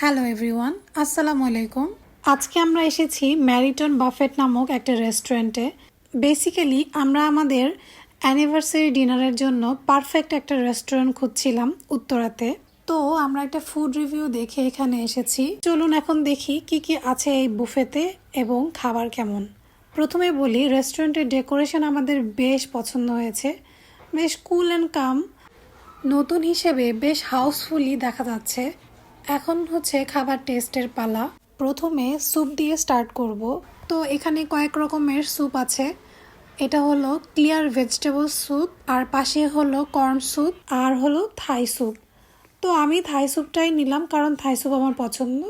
Hello everyone আসসালামু আলাইকুম আজকে আমরা এসেছি ম্যারিটন বাফেট নামক একটা রেস্টুরেন্টে বেসিক্যালি আমরা আমাদের অ্যানিভার্সারি ডিনারের জন্য পারফেক্ট একটা রেস্টুরেন্ট খুঁজছিলাম উত্তরাতে। তো আমরা একটা ফুড রিভিউ দেখে এখানে এসেছি। চলুন এখন দেখি কি কি আছে এই বুফেতে এবং খাবার কেমন। প্রথমে বলি রেস্টুরেন্টের ডেকোরেশন আমাদের বেশ পছন্দ হয়েছে। বেশ কুল অ্যান্ড কাম নতুন হিসেবে বেশ হাউসফুলি দেখা যাচ্ছে। এখন হচ্ছে খাবার টেস্টের পালা। প্রথমে স্যুপ দিয়ে স্টার্ট করব। তো এখানে কয়েক রকমের স্যুপ আছে। এটা হলো ক্লিয়ার ভেজিটেবল স্যুপ আর পাশে হলো কর্ন স্যুপ আর হলো থাই স্যুপ তো আমি থাই স্যুপটাই নিলাম, কারণ থাই স্যুপ আমার পছন্দ।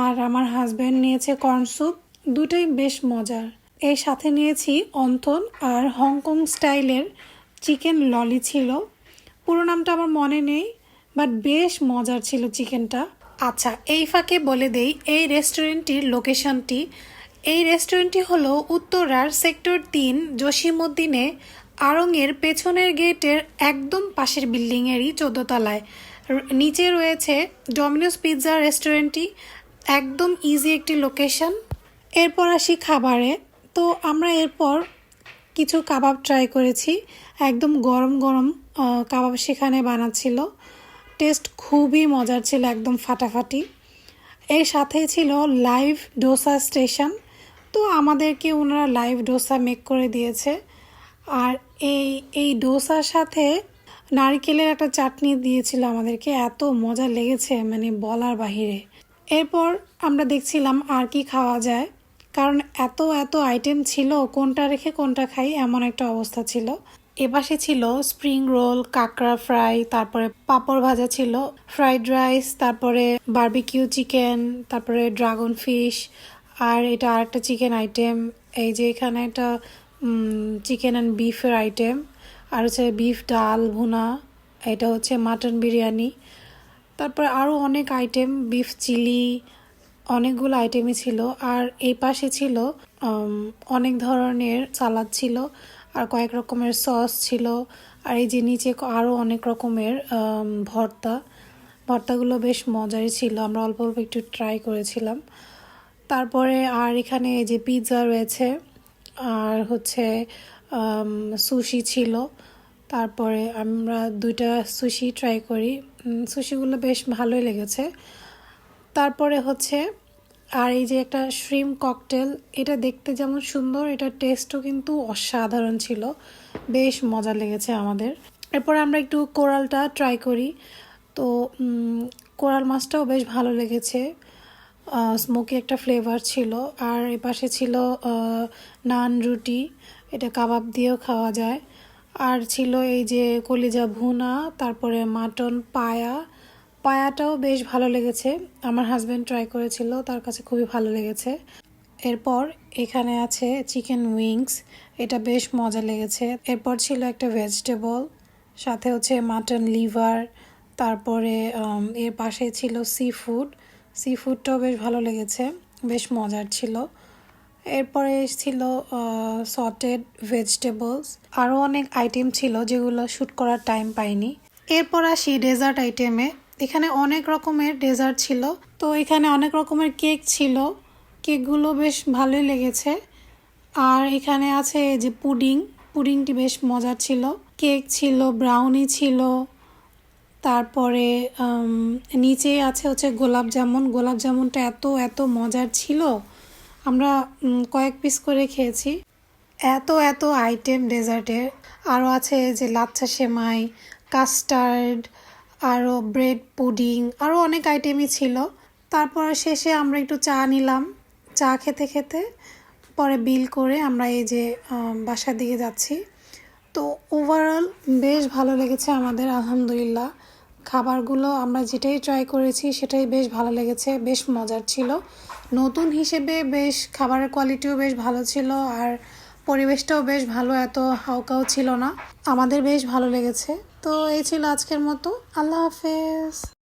আর আমার হাজব্যান্ড নিয়েছে কর্ন স্যুপ দুটোই বেশ মজার। এর সাথে নিয়েছি অন্থন, আর হংকং স্টাইলের চিকেন ললি ছিল। পুরো নামটা আমার মনে নেই বাট বেশ মজার ছিল চিকেনটা। আচ্ছা এই ফাঁকে বলে দেই, এই রেস্টুরেন্টটির লোকেশনটি। এই রেস্টুরেন্টটি হলো উত্তরার সেক্টর তিন জসিমুদ্দিনে আড়ংয়ের পেছনের গেটের একদম পাশের বিল্ডিংয়েরই চোদ্দতলায়। নিচে রয়েছে ডমিনোস পিৎজা রেস্টুরেন্টটি, একদম ইজি একটি লোকেশন। এরপর আসি খাবারে। তো আমরা এরপর কিছু কাবাব ট্রাই করেছি, একদম গরম গরম কাবাব সেখানে বানাচ্ছিল। টেস্ট খুবই মজার ছিল, একদম ফাটাফাটি। এর সাথে ছিল লাইভ ডোসা স্টেশন তো আমাদেরকে ওনারা লাইভ ডোসা মেক করে দিয়েছে। আর এই এই ডোসার সাথে নারকেলের একটা চাটনি দিয়েছিল আমাদেরকে, এত মজা লেগেছে মানে বলার বাহিরে। এরপর আমরা দেখছিলাম আর কি খাওয়া যায়। কারণ এত এত আইটেম ছিল, কোনটা রেখে কোনটা খাই, এমন একটা অবস্থা ছিল। এপাশে ছিল স্প্রিং রোল কাঁকড়া ফ্রাই তারপরে পাঁপড় ভাজা ছিল ফ্রাইড রাইস তারপরে বারবিকিউ চিকেন তারপরে ড্রাগন ফিশ আর এটা আরেকটা চিকেন আইটেম এই যে এখানে একটা চিকেন অ্যান্ড বিফের আইটেম আর হচ্ছে বিফ ডাল, ভুনা, এটা হচ্ছে মাটন বিরিয়ানি, তারপরে আরও অনেক আইটেম বিফ চিলি অনেকগুলো আইটেমই ছিল, আর এই পাশে ছিল অনেক ধরনের সালাদ ছিল আর কয়েক রকমের সস ছিল। আর এই যে নিচে আরও অনেক রকমের ভর্তা। ভর্তাগুলো বেশ মজারই ছিল, আমরা অল্প অল্প একটু ট্রাই করেছিলাম। তারপরে আর এখানে এই যে পিৎজা রয়েছে, আর হচ্ছে সুশি ছিল। তারপরে আমরা দুইটা সুশি ট্রাই করি। সুশিগুলো বেশ ভালোই লেগেছে। তারপরে হচ্ছে আর এই যে একটা শ্রিম ককটেল এটা দেখতে যেমন সুন্দর, এটা টেস্টও কিন্তু অসাধারণ ছিল। বেশ মজা লেগেছে আমাদের। এরপর আমরা একটু কোরালটা ট্রাই করি। তো কোরাল মাছটাও বেশ ভালো লেগেছে। স্মোকি একটা ফ্লেভার ছিল। আর এপাশে ছিল নান রুটি। এটা কাবাব দিয়েও খাওয়া যায়। আর ছিল এই যে কলিজা ভুনা, তারপরে মাটন পায়া পায়াটাও বেশ ভালো লেগেছে। আমার হাজব্যান্ড ট্রাই করেছিল, তার কাছে খুবই ভালো লেগেছে। এরপর এখানে আছে চিকেন উইংস এটা বেশ মজা লেগেছে। এরপর ছিল একটা ভেজিটেবল সাথে হচ্ছে মাটন লিভার তারপরে এর পাশে ছিল সি ফুড সি ফুডটাও বেশ ভালো লেগেছে, বেশ মজার ছিল। এরপরে ছিল সটেড ভেজিটেবলস আরও অনেক আইটেম ছিল যেগুলো শ্যুট করার টাইম পাইনি। এরপর আসি ডেজার্ট আইটেমে এখানে অনেক রকমের ডেজার্ট ছিল। তো এখানে অনেক রকমের কেক ছিল। কেকগুলো বেশ ভালোই লেগেছে। আর এখানে আছে যে পুডিং। পুডিংটি বেশ মজার ছিল। কেক ছিল, ব্রাউনি ছিল। তারপরে নিচে আছে হচ্ছে গোলাপ জামুন। গোলাপ জামুনটা এত এত মজার ছিল। আমরা কয়েক পিস করে খেয়েছি। এত এত আইটেম ডেজার্টের। আরও আছে যে লাচ্ছা সেমাই, কাস্টার্ড আরও ব্রেড, পুডিং আরও অনেক আইটেমই ছিল। তারপর শেষে আমরা একটু চা নিলাম। চা খেতে খেতে পরে বিল করে আমরা এই যে বাসার দিকে যাচ্ছি। তো ওভারঅল বেশ ভালো লেগেছে আমাদের, আলহামদুলিল্লাহ। খাবারগুলো আমরা যেটাই ট্রাই করেছি সেটাই বেশ ভালো লেগেছে, বেশ মজার ছিল। নতুন হিসেবে বেশ খাবারের কোয়ালিটিও বেশ ভালো ছিল। আর পরিবেশটাও বেশ ভালো, এত হাউকাও ছিল না। আমাদের বেশ ভালো লেগেছে। তো এই ছিল আজকের মতো। আল্লাহ হাফেজ।